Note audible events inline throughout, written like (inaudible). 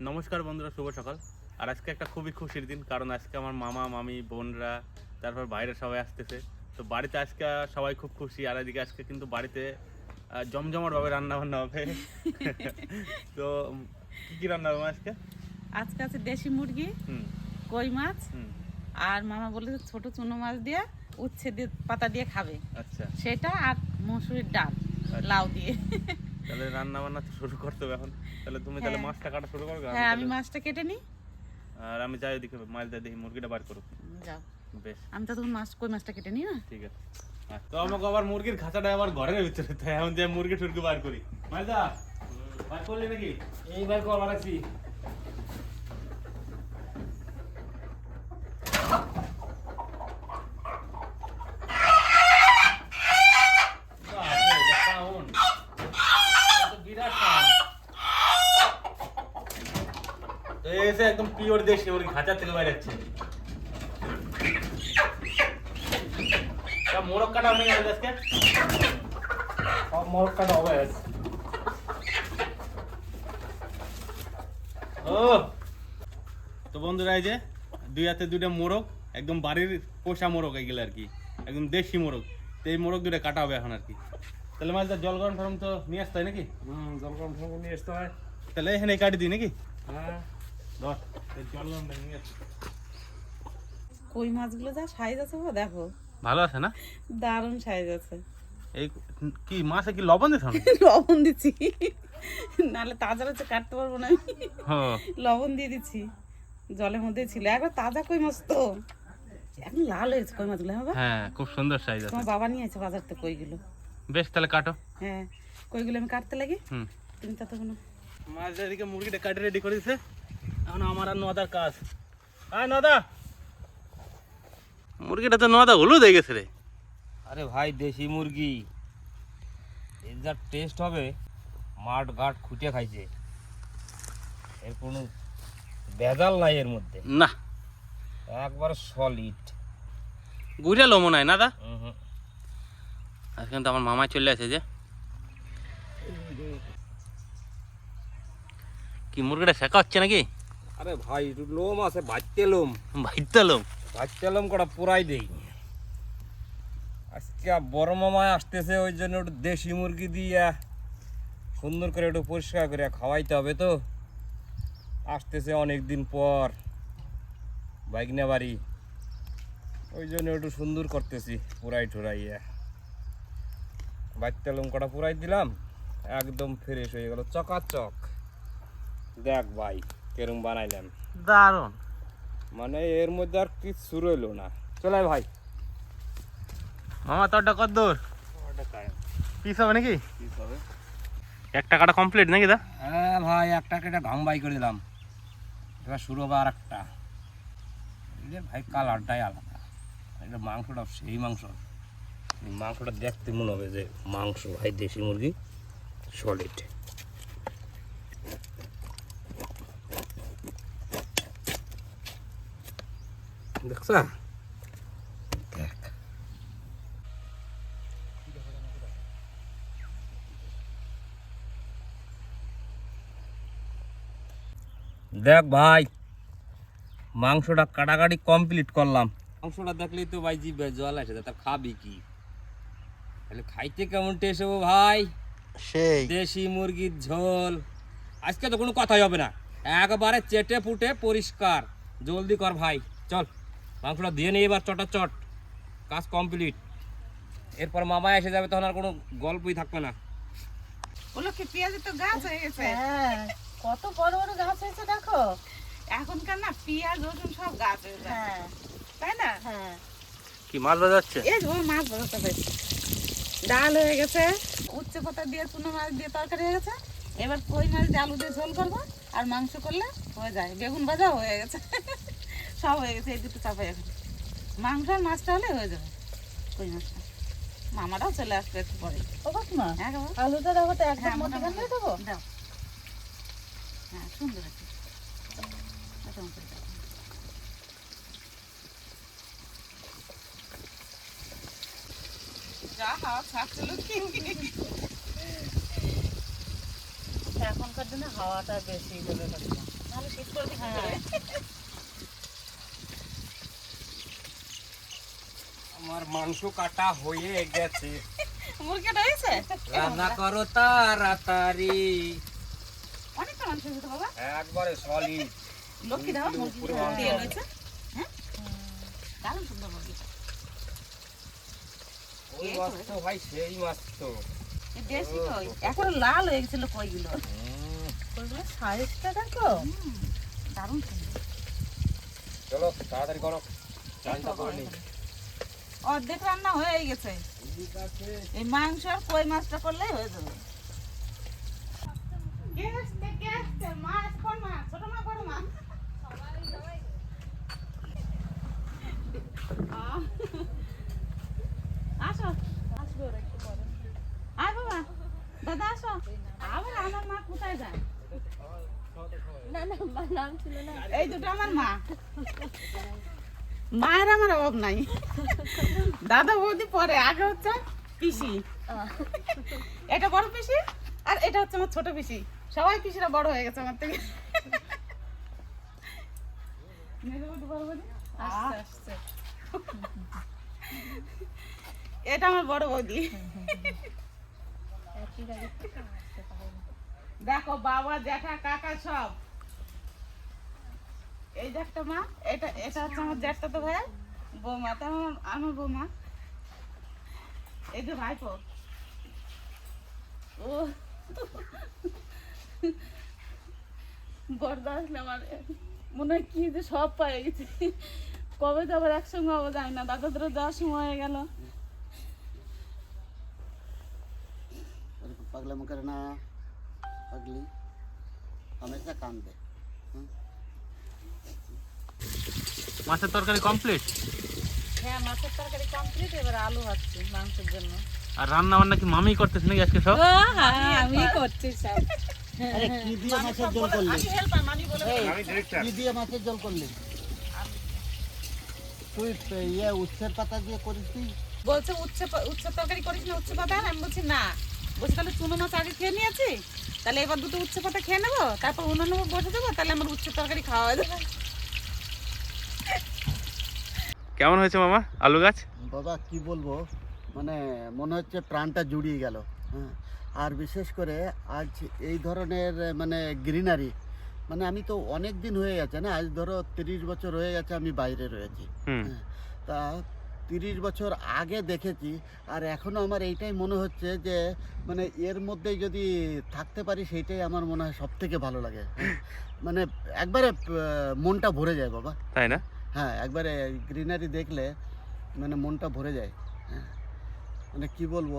নমস্কার বন্ধুরা শুভ সকাল। আর আজকে একটা খুবই খুশির দিন কারণ আজকে আমার মামা মামি বোনরা তারপর বাইরে সবাই আসতেছে। তো বাড়িতে আজকে সবাই খুব খুশি আর এদিকে আজকে কিন্তু বাড়িতে আহ, জমজমাট ভাবে রান্না বান্না হবে। (laughs) তো কি কি রান্না হবে আজকে? আজকে আছে দেশি মুরগি কই মাছ আর মামা বলে ছোট চুনো মাছ দিয়ে উচ্ছে দিয়ে পাতা দিয়ে খাবে। আচ্ছা। সেটা আর মসুরির ডাল আচ্ছা। লাউ দিয়ে। তাহলে রান্না বান্না তো শুরু করতে হবে এখন। তাহলে তুমি তাহলে হ্যাঁ। মাছটা কাটা শুরু করবে হ্যাঁ আমি মাছটা কেটে নিই। আর আমি যাই ওদিকে মাছ দিয়ে দেখি মুরগিটা বার করুক। যাও। বেশ। আমি তো তখন মাছ কই মাছটা কেটে নি না? ঠিক আছে। তো আমাকে আবার মুরগির খাঁচাটা আবার ঘরের ভিতরে তাই এখন যে মুরগি টুরগি বার করি। মালদা বার করলি নাকি? এইবার করবার আছি বাপরে, এটা sound। এটা তো বিরাট sound। তো এই এসে একদম পিওর দেশি মুরগি খাঁচা থেকে বাইরে যাচ্ছে মোরগ কাটা হয়ে আজকে? মোট কাটা হবে ও তো বন্ধুরা এই যে দুই হাতে দুইটা মোরগ একদম বাড়ির পোষা মোরগ এগুলো আর কি একদম দেশি মোরগ। তো এই মোরগ দুটো কাটা হবে এখন আর কি। তাহলে মাছ জল গরম টরম তো নিয়ে আসতে হয় নাকি? জল গরম ঠরম নিয়ে আসতে হয়। তাহলে এখানে কাটি দিই নাকি? হ্যাঁ। কই মাছগুলো যা সাইজ আছে গো দেখো। ভালো আছে না? দারুণ সাইজ আছে। এই কি মাছে কি লবণ দিছ (laughs) লবণ দিচ্ছি নাহলে তাজা হচ্ছে কাটতে পারব না হ্যাঁ লবণ দিয়ে দিচ্ছি জলের মধ্যে ছিল। একবার তাজা কই মাছ তো। এখন লাল হয়েছে কই মাছগুলো হ্যাঁ হ্যাঁ খুব সুন্দর সাইজ আছে। তোমার বাবা নিয়ে আছে বাজার থেকে কইগুলো। বেশ তাহলে কাটো। হ্যাঁ কইগুলো আমি কাটতে লাগি। হুম। তুমি তত কোনো মাছ এদিকে মুরগিটা কাটি রেডি করে দিছে এখন আমার আর নদার কাজ। আয় নদা। মুরগিটা তো নদা হলুদ হয়ে গেছে রে। আরে ভাই দেশি মুরগি। এর যা টেস্ট হবে মাঠ ঘাট খুঁটে খাইছে। এর কোনো ভেজাল নাই এর মধ্যে। না। একবার সলিড গুড়িয়া লোমো নাই না দা? আজকে তো আমার মামা চলে আসে যে। কি মুরগিটা শেখা হচ্ছে নাকি? আরে ভাই একটু লোম আছে ভাজতে লোম। ভাইতে লোম? ভাজতে লোম কটা পুরাই দেই। আজকে বড় মামায় আসতেছে ওই জন্য একটু দেশি মুরগি দিয়া সুন্দর করে একটু পরিষ্কার করে খাওয়াইতে হবে তো। আসতেছে অনেক দিন পর বাইকনা বাড়ি। ওই জন্য একটু সুন্দর করতেছি পুরাই বাইতে লোম কটা পুরাই দিলাম একদম ফ্রেশ হয়ে গেল চকাচক। দেখ ভাই। কেরম বানাইলাম। দারুণ মানে এর মধ্যে আর কিছু রইল না। চলে আয় ভাই। মামা তোরটা কত দূর? পিস হবে নাকি? পিস হবে। এক টাকাটা কমপ্লিট নাকি দা? হ্যাঁ ভাই একটা কেটে ঘাম বাই করে দিলাম। এবার শুরু হবে আর একটা ভাই কালারটাই আলাদা। এটা মাংসটা সেই মাংস। মাংসটা দেখতে মনে হবে যে মাংস ভাই দেশি মুরগি সলিড দেখছা দেখ দেখ ভাই মাংসটা কাটাকাটি কমপ্লিট করলাম। মাংসটা দেখলেই তো ভাই জিভে জল আসে তা খাবি কি? তাহলে খাইতে কেমন টেস্ট হব ভাই? সেই। দেশি মুরগির ঝোল। আজকে তো কোনো কথাই হবে না। একবারে চেটে ফুটে পরিষ্কার। জলদি কর ভাই চল। মাংসটা দিয়ে নিই এবার চটা চট কাজ কমপ্লিট। এরপর মামা এসে যাবে তখন আর কোনো গল্পই থাকবে না। পেঁয়াজের তো গাছ হয়ে গেছে? হ্যাঁ কত বড় বড় গাছ হয়েছে দেখো। এখনকার না পেঁয়াজ রসুন সব গাছ হয়ে যায় তাই না? হ্যাঁ। কি মাছ বাজাচ্ছে? এই মাছ বাজাতে ডাল হয়ে গেছে। পাতা দিয়ে চুনো মাছ দিয়ে তরকারি হয়ে গেছে। এবার কই মাছ দিয়ে আলু দিয়ে ঝোল করব? আর মাংস করলে হয়ে যায়। বেগুন ভাজা হয়ে গেছে। সব হয়ে গেছে এই দুটো চাপাই এখন মাংস আর মাছটা হলে হয়ে যাবে কই মাছটা? মামারাও চলে আসবে একটু পরে ও কাকিমা হ্যাঁ আলুটা দেখো তো একদম হ্যাঁ, মধ্যখান দিয়ে দেবো দাও। হ্যাঁ সুন্দর আছে। এখনকার দিনে হাওয়াটা বেশি দেবে কাকিমা। করবি কি আমার মাংস কাটা হয়ে গেছে। (laughs) মুরগিটা হয়েছে? রান্না করো তাড়াতাড়ি। অনেকটা মাংস হয়েছে বাবা। একবারে সলিড লক্ষ্মী দাও মুরগি তেল হয়েছে হ্যাঁ? দারুণ সুন্দর ওই মাছ তো ভাই সেই মাছ তো। দেশি কই? এখন লাল হয়ে গেছিল কইগুলো। ওইগুলো সাইজটা দেখো। দারুণ সুন্দর। চলো তাড়াতাড়ি করো। চালটা করে নি অর্ধেক রান্না হয়ে গেছে। এই মাংস আর কই মাছটা করলেই হয়ে যাবে। আসো। দাদা আবার আমার মা কোথায় যায়? না না আমার নাম ছিল না। এই দুটো আমার মা। মায়ের আমার অভাব নাই। দাদা বৌদি পরে, আগে হচ্ছে পিসি। এটা বড় পিসি আর এটা হচ্ছে আমার ছোট পিসি। সবাই পিসিরা বড় হয়ে গেছে আমার থেকে। এটা আমার বড় বৌদি। দেখো বাবা, জ্যাঠা, কাকা সব। এই যে একটা মা, এটা এটা হচ্ছে আমার তো ভাই, বৌমা। তো আমার আমার বৌমা। এই যে ভাইপো। ও। বর্দা আসলে আমার মনে হয় কি যে সব পায়ে গেছে। কবে তো আবার একসঙ্গে হব যায় না দাদাদেরও যাওয়ার সময় হয়ে গেল। পাগলামো করে না, পাগলি। হামেশা কান্দে মাছের তরকারি কমপ্লিট হ্যাঁ মাছের তরকারি কমপ্লিট এবার আলু মাংসের জন্য। আর রান্না বান্না কি নাকি আজকে সব? হ্যাঁ আমি করছি আরে কি দিয়ে মাছের জল আমি মামি বলে আমি ডিরেক্টর কি দিয়ে মাছের জল তুই ইয়ে উচ্ছের পাতা দিয়ে করিস তুই বলছে উচ্ছে উচ্ছে তরকারি করিস না উচ্ছে পাতা? আমি বলছি না। বলছি তাহলে চুনো মাছ আগে খেয়ে নিয়েছি। তাহলে এবার দুটো উচ্ছে পাতা খেয়ে নেব তারপর উনুনে বসে দেবো তাহলে আমার উচ্ছে তরকারি খাওয়া যাবে। কেমন হয়েছে মামা? আলু গাছ? বাবা কি বলব? মানে মনে হচ্ছে প্রাণটা জুড়িয়ে গেল। হ্যাঁ। আর বিশেষ করে আজ এই ধরনের মানে গ্রিনারি মানে আমি তো অনেক দিন হয়ে গেছে না আজ ধরো তিরিশ বছর হয়ে গেছে আমি বাইরে রয়েছি। হ্যাঁ, তা তিরিশ বছর আগে দেখেছি আর এখনও আমার এইটাই মনে হচ্ছে যে মানে এর মধ্যেই যদি থাকতে পারি সেইটাই আমার মনে হয় সব থেকে ভালো লাগে। মানে একবারে মনটা ভরে যায় বাবা। তাই না? হ্যাঁ একবারে গ্রিনারি দেখলে মানে মনটা ভরে যায়। হ্যাঁ মানে কি বলব?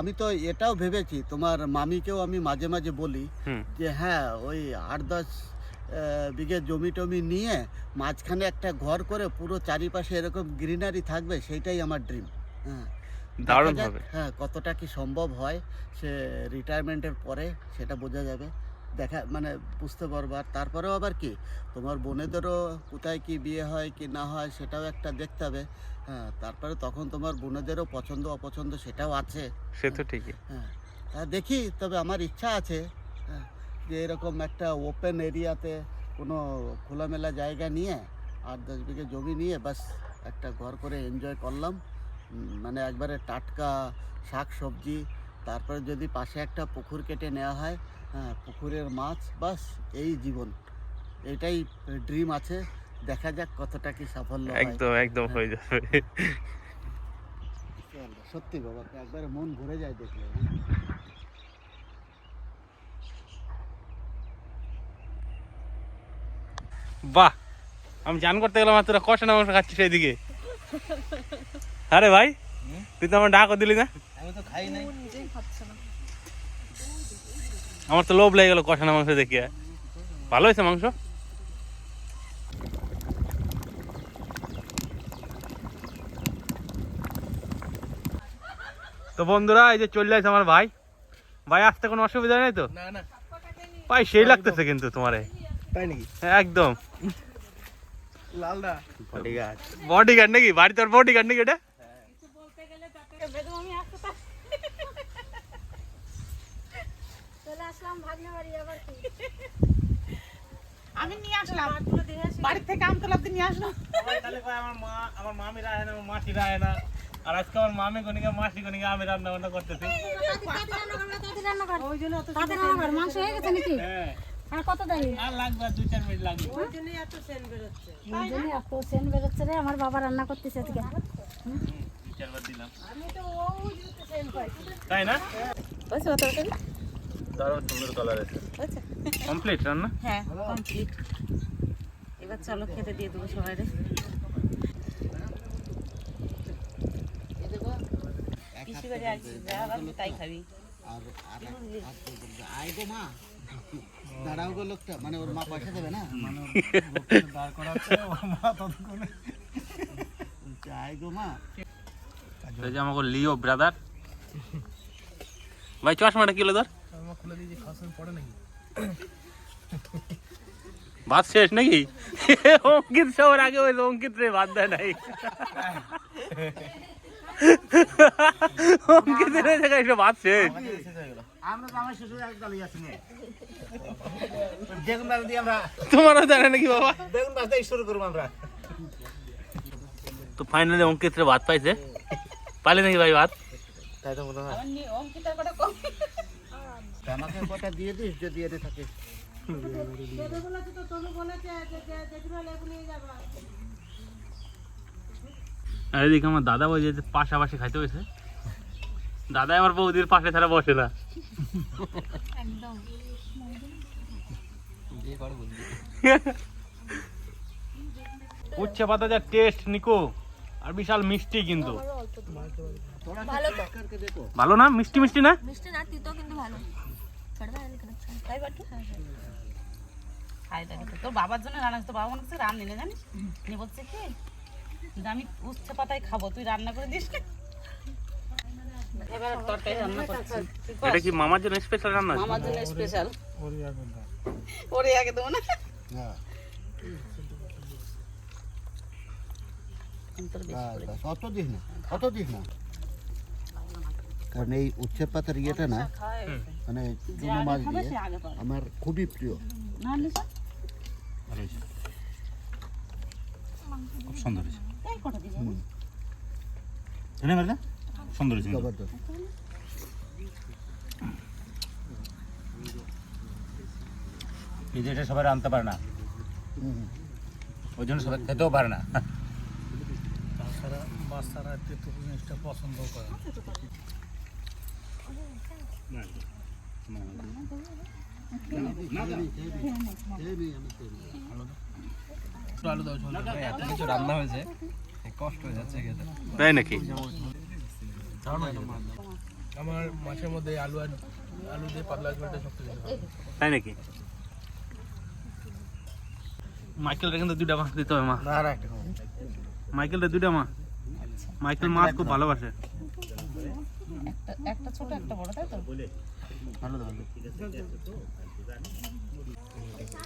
আমি তো এটাও ভেবেছি তোমার মামিকেও আমি মাঝে মাঝে বলি যে হ্যাঁ ওই আট দশ বিঘে জমি টমি নিয়ে মাঝখানে একটা ঘর করে পুরো চারিপাশে এরকম গ্রিনারি থাকবে সেইটাই আমার ড্রিম হ্যাঁ দারুণ হ্যাঁ কতটা কি সম্ভব হয় সে রিটায়ারমেন্টের পরে সেটা বোঝা যাবে। দেখা মানে বুঝতে পারব। আর তারপরেও আবার কি তোমার বোনেদেরও কোথায় কি বিয়ে হয় কি না হয় সেটাও একটা দেখতে হবে। হ্যাঁ তারপরে তখন তোমার বোনেদেরও পছন্দ অপছন্দ সেটাও আছে। সে তো ঠিকই। হ্যাঁ দেখি তবে আমার ইচ্ছা আছে হ্যাঁ, যে এরকম একটা ওপেন এরিয়াতে কোনো খোলামেলা জায়গা নিয়ে আট দশ বিঘে জমি নিয়ে বাস একটা ঘর করে এনজয় করলাম। মানে একবারে টাটকা শাক সবজি তারপরে যদি পাশে একটা পুকুর কেটে নেওয়া হয় হ্যাঁ পুকুরের মাছ বাস এই জীবন। এটাই ড্রিম আছে। দেখা যাক কতটা কি সাফল্য একদম একদম হয়ে। যাবে। সত্যি বাবা একবারে মন ভরে যায় দেখলে। বাহ! আমি জান করতে গেলাম তোরা কষা না খাচ্ছিস এইদিকে? আরে ভাই! তুই তো আমার ডাকও দিলি না? আমি তো খাই নাই। নিজেই খাচ্ছে না আমার তো লোভ লেগে গেল কষানো মাংস দেখিয়ে। ভালো হয়েছে মাংস? তো বন্ধুরা এই যে চলে আসছে আমার ভাই। ভাই আসতে কোনো অসুবিধা নেই তো? না না। ভাই সেই লাগতেছে কিন্তু তোমারে। তাই নাকি? একদম। লালদা। বডিগার্ড বডি গার্ড নাকি? বাড়ি তোর বডি গার্ড নাকি এটা বেদম আমি আসতে পারি চলে আসলাম ভাগ্নে বাড়ি আবার কি আমি নিয়ে আসলাম। বাড়ির থেকে আম তোলা নিয়ে আসলাম আমার মা আমার মামিরা আয় না আমার মাসিরা আয় না। আর আজকে আমার মামি গনিকে মাসি গনিকে আমি রান্না বান্না করতেছি। মাংস হয়ে গেছে নাকি? হ্যাঁ। আর কত দেয় আর লাগবে আর দুই চার মিনিট লাগবে। ওই জন্য এত সেন বেরোচ্ছে। রে আমার বাবা রান্না করতেছে আজকে। চারবার দিলাম। তাই না? দারুণ সুন্দর কালার আছে। কমপ্লিট রান্না? হ্যাঁ কমপ্লিট এবার চলো খেতে দিয়ে দেবো সবাই রে পিসি বাড়ি আসছি যা বাড়বি তাই খাবি। আর আয় গো মা। দাঁড়াও গো লোকটা মানে ওর মা পয়সা দেবে না? মানে দাঁড় করাচ্ছে ওর মা ততক্ষণে। আয় গো মা। আমাকে লিও ব্রাদার ভাই চশমাটা কিলো ধর ভাত শেষ নাকি অঙ্কিত সবার আগে ওই অঙ্কিত রে ভাত দেয় নাই অঙ্কিত রে জায়গায় এসে ভাত শেষ আমরা তো আমার শ্বশুর এক দলই আছি বেগুন বাজ দিয়ে আমরা তোমারও জানে নাকি বাবা বেগুন বাজ দিয়ে শুরু করব আমরা তো ফাইনালি অঙ্কিত রে ভাত পাইছে পাইলে নাকি ভাই ভাত তাই তো মনে হয় অঙ্কিতার কটা কম আমাকে কটা দিয়ে দিস যদি এনে থাকে। আর এদিকে আমার দাদা ওই যে পাশাপাশি খাইতে হয়েছে। দাদা আমার বৌদির পাশে ছাড়া বসে না। উচ্ছে পাতা যা টেস্ট নিকো আর বিশাল মিষ্টি কিন্তু। ভালো ভালো না? মিষ্টি মিষ্টি না? মিষ্টি না তিতো কিন্তু ভালো। তোর বাবার জন্য রান্না তো বাবা মনে হচ্ছে রান্নি না জানিস? নি বলছে কি যে আমি উচ্ছে পাতায় খাব তুই রান্না করে দিস এটা কি মামার জন্য স্পেশাল রান্না? আমার জন্য স্পেশাল ওরে আগে দেবো না? হ্যাঁ তোর অত দিস না অত দিস না। কারণ এই উচ্ছে পাতার ইয়েটা না মানে চুনো মাছ দিয়ে আমার খুবই প্রিয়। খুব সুন্দর হয়েছে। এই কটা দিবি শুনে পারলে সুন্দর হয়েছে জবরদস্ত। এই যে এটা সবাই আনতে পারে না। ওই জন্য সবাই খেতেও পারে না। খেয়ে নিই আমি, খেয়ে নিই। এত কিছু রান্না হয়েছে কষ্ট হয়ে যাচ্ছে তাই নাকি? আমার মাছের মধ্যে আলু আর আলু দিয়ে পাতলা ঝোলটা সবচেয়ে তাই নাকি? মাইকেলটা কিন্তু দুইটা মাছ দিতে হবে মা। মাইকেলটা দুইটা মা। মাইকেল মাছ খুব ভালোবাসে। একটা একটা ছোট একটা বড় তাই তো? ভালো ভালো।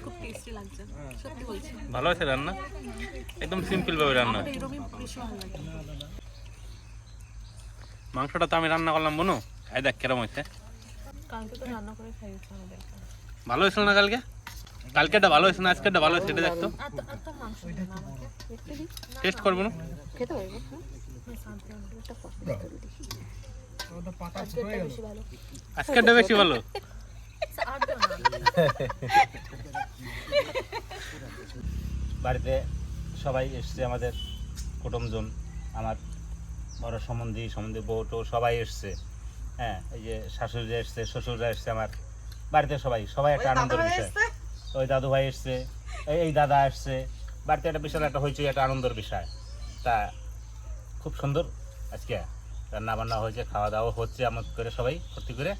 খুব টেস্টি লাগছে সত্যি বলছি। ভালো আছে রান্না? একদম সিম্পল ভাবে রান্না মাংসটা তো আমি রান্না করলাম বোনো খাই দেখ কেরম হয়েছে। কালকে তো রান্না করে খাইয়েছি আমাদের। ভালো হয়েছিল না কালকে? কালকেটা ভালো হয়েছে না আজকেরটা ভালো হয়েছে এটা দেখতো টেস্ট করব না খেতে পারব আজকেরটা বেশি ভালো। বাড়িতে সবাই এসছে আমাদের কুটুমজন আমার বড় সম্বন্ধী সম্বন্ধী বউটো সবাই এসছে। হ্যাঁ এই যে শাশুড়িরা এসছে শ্বশুররা এসছে আমার বাড়িতে সবাই সবাই একটা আনন্দের বিষয়। ওই দাদু ভাই এসছে এই- এই দাদা এসছে। বাড়িতে একটা বিশাল একটা হয়েছে একটা আনন্দের বিষয়। তা খুব সুন্দর আজকে। রান্না বান্না হয়েছে খাওয়া দাওয়া হচ্ছে আমার করে সবাই ভর্তি করে।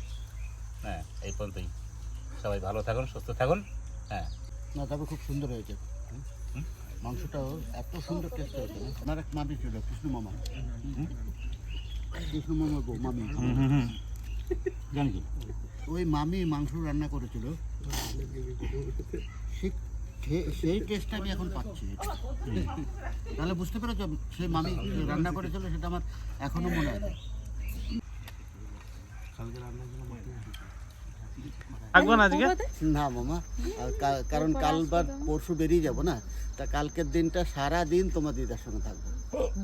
হ্যাঁ এই পর্যন্তই। সবাই ভালো থাকুন সুস্থ থাকুন। হ্যাঁ। না তবে খুব সুন্দর হয়েছে? মাংসটাও এত সুন্দর টেস্ট হয়েছে? আমার এক মামি ছিল কৃষ্ণ মামা? কৃষ্ণ মামা গো মামি। জানি ওই মামি মাংস রান্না করেছিল। সে- সেই টেস্টটা আমি এখন পাচ্ছি। তাহলে বুঝতে পেরেছ সেই মামি রান্না করেছিল সেটা আমার এখনও মনে আছে। থাকব না আজকে? না মামা কারণ কাল বা পরশু বেরিয়ে যাব না তা কালকের দিনটা সারা দিন তোমার দিদার সঙ্গে থাকব।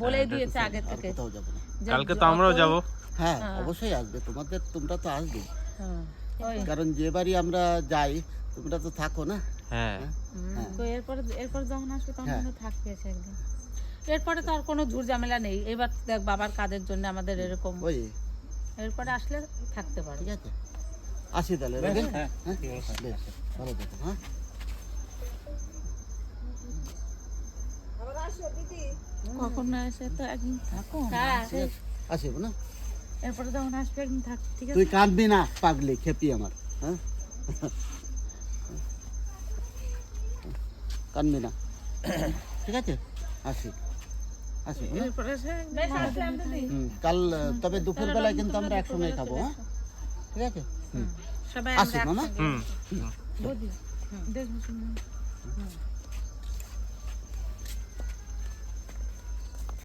বলেই দিয়েছে আগে থেকে। কোথাও যাব না। কালকে তো আমরাও যাব। হ্যাঁ। অবশ্যই আসবে তোমাদের তোমরা তো আসবে। হ্যাঁ, কারণ যে বাড়ি আমরা যাই তোমরা তো থাকো না? হ্যাঁ। হ্যাঁ। তো এরপরে এরপর যখন আসবে তখন হ্যাঁ। কিন্তু থাকবে একদিন। এরপরে তো আর কোনো ঝুর ঝামেলা নেই। এবার দেখ বাবার কাজের জন্য আমাদের এরকম ওই এরপরে আসলে থাকতে পারে। ঠিক আছে। আসি তাহলে হ্যাঁ ভালো থেকো হ্যাঁ? কখন না এসে তো একদিন থাকো আসি না? এরপরে যখন আসবে একদিন থাক ঠিক আছে? তুই কাঁদবি না পাগলি খেপি আমার হ্যাঁ? কাঁদবি না। ঠিক আছে? আসি। আসি হ্যাঁ? কাল তবে দুপুর বেলায় কিন্তু আমরা একসঙ্গে খাব হ্যাঁ? ঠিক আছে? হুম। সবাই আসি মামা। হুম।